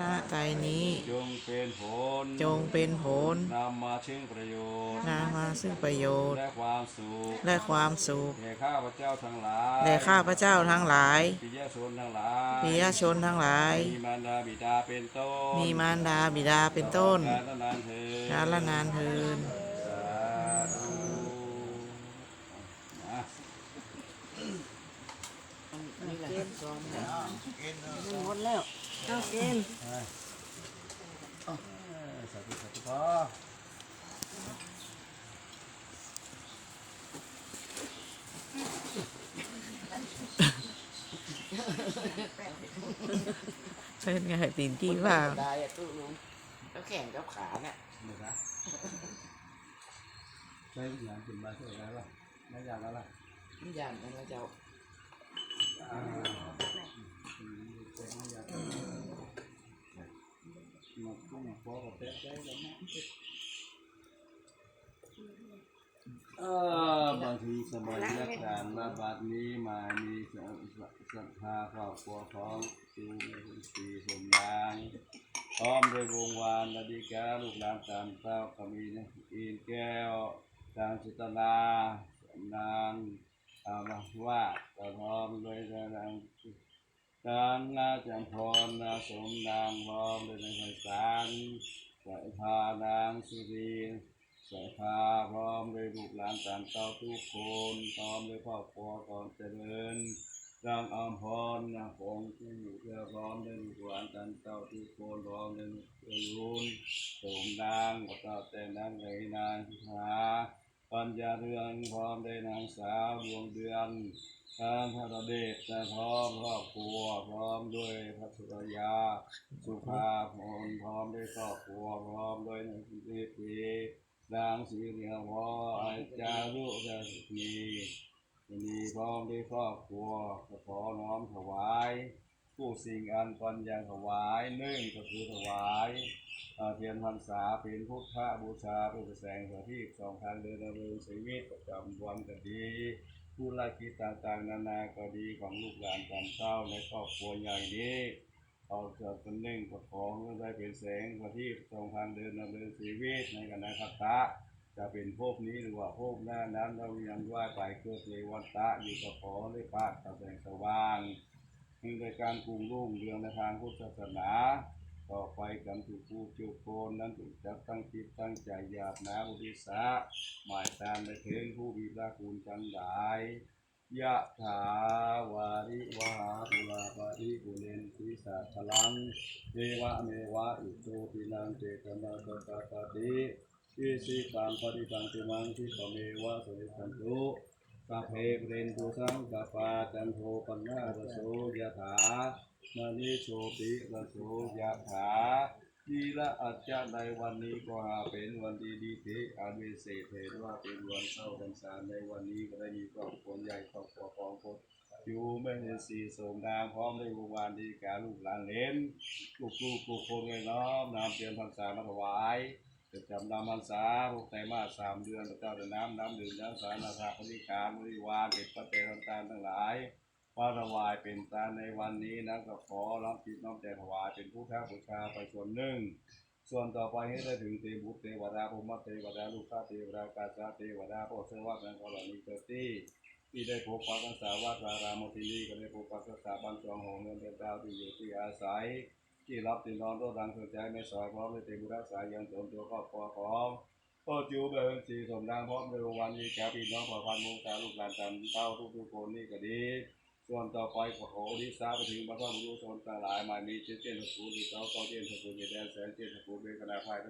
ณใจนี้ จงเป็นผลจงเป็นผลนำมาซึ่งประโยชน์นำมาซึ่งประโยชน์ และความสุขและความสุขแก่ข้าพเจ้าทั้งหลายแด่ข้าพเจ้าทั้งหลายปิยชนทั้งหลายปิยชนทั้งหลาย มีมารดาบิดาเป็นต้นมีมารดาบิดาเป็นต้นกาลนานเถิดกาลนานเทิน หมดแล้วเอากินสาธุสาธุพอเป็นไงตีนกี้เปล่าได้อะตู้ลุงแล้วแข่งกับขาเนี่ยหนึ่งนะใช้หยางกินมาเท่าไหร่แล้วไม่ยากแล้วล่ะมันยันมันแล้วเจ้า อ่าอืมเจ๊ไม่อยาก มากุ้งพอกับเต๊ะได้แล้วนะเออบางทีสมัยยักการมาบัดนี้มามีศรัทธาครอบครัวของจูในคุณสีสมนางพร้อมด้วยวงวานนาฬิกาลูกหลานตามเต้าขมีนะอินแก้วทางจิตนาสนางอามาว่าก็พร้อมด้วยนาง นางนาจันพรนาสมนางพร้อมด้วยนางไพศาลสายพานางสุรีสายพาพร้อมด้วยลูกหลานตามเต้าทุกคนพร้อมด้วยครอบครัวก่อนเจริญนางอมพรนางของที่อยู่เพื่อพร้อมด้วยลูกหลานกันเต้าทุกคนพร้อมด้วยเพื่อรุ่นสมนางก็เต้าแต่นางไหลนางพิธา ปัญญาเรืองพร้อมด้นางสาวดวงเดือนทางพระเดชนะพร้อมครอบครัวพร้อมด้วยพระสุรยา สุภาพรพร้อมด้วยครอบครัวพร้อมด้วยนางสิริพีนางสีเหลืองวออาจารุกาสุนีวันนี้พร้อมด้วยครอบครัวขอน้อมถวาย ผู้สิ่งอันปัญญาถวายหนึ่งก็คือถวายเทียนพรรษาเป็นพุทธบูชาเพื่อแสงสถิตสองทางเดินดำเนินชีวิตประจำวันก็ดีผู้ละกิจต่างๆ นานาก็ดีของลูกหลานจำเต้าในครอบครัวใหญ่นี้เอาเกิดเป็นหนึ่งก็ขอให้ได้เป็นแสงสถิตสองทางเดินดำเนินชีวิตในคณะคัตตะจะเป็นภพนี้หรือว่าภพหน้านั้นเรายังว่าไปเกิดในวันตะอยู่กับขอได้ปะกับแสงสว่าง มีโดยการกรุงรุ่งเรืองในทางพุทธศาสนา ต่อไปกันถูกผู้จุโกนนั้นถูกจับตั้งจิตตั้งใจหยาบนาอุทิศะหมายตามในเทิงผู้มีพระคุณจังไดยะถาวาริวาปุราปาริปุเรนทิสาพลังเทวะเมวะอิโตปินังเจตนาตตาปาติอิสิตังปฏิตังติมังทิปะเมวะสวิสันตุ สัพเพเรนตุสังกปาจันโทปันนาระโสยถามณิโชติระโสยถาดีละอัจจะในวันนี้ก็หาเป็นวันดีดีเทอาเวเศษเทว่าเป็นวันเข้าพรรษาในวันนี้ก็ได้มีครอบครัวใหญ่ครอบครัวของคนอยู่ไม่เนสีสมนามพร้อมด้วยบุวานดีกาลูกหลานเหลนลูกลูกลูกคนเลยน้อมนำเตรียมพรรษามาถวาย จะจำนำมันสาพวกไตรมาสสามเดือนพระเจ้าเดินน้ำน้ำดื่มน้ำสารนาคาพนิการบริวารเด็กพระเตรันตานทั้งหลายว่าถวายเป็นตาในวันนี้นะก็ขอรับจิตน้อมใจถวายเป็นผู้แท้บูชาไปส่วนหนึ่ง ส่วนต่อไปให้ได้ถึงเทบุตรเทวดาภูมิเทวดาลูกข้าเทวดากาชาเทวดาพวกเสวะนังกรณีเจติที่ได้พบปะกันสาวัดรารามทินีก็ได้พบปะกันสาบันจองหงเงินเดือนดาวที่อยู่ที่อาศัย ที่รับติดนอนตัวดังสนใจไม่สอยพร้อมในเตบุรักษายังสมตัวครอบครัวของพ่อจิ๋วเบลสีสมดังพร้อมในวันนี้แก่พี่น้องพ่อพันมุงตาลูกหลานจันเต้าทุกทุกคนนี่ก็ดี ส่วนต่อไปขอโอดิสาไปถึงบรรพบุรุษชนทั้งหลายมามีเจเจนสกุลที่เขาเก้าเจนสกุลในแดนแสนเจนสกุลเป็นคณะภาย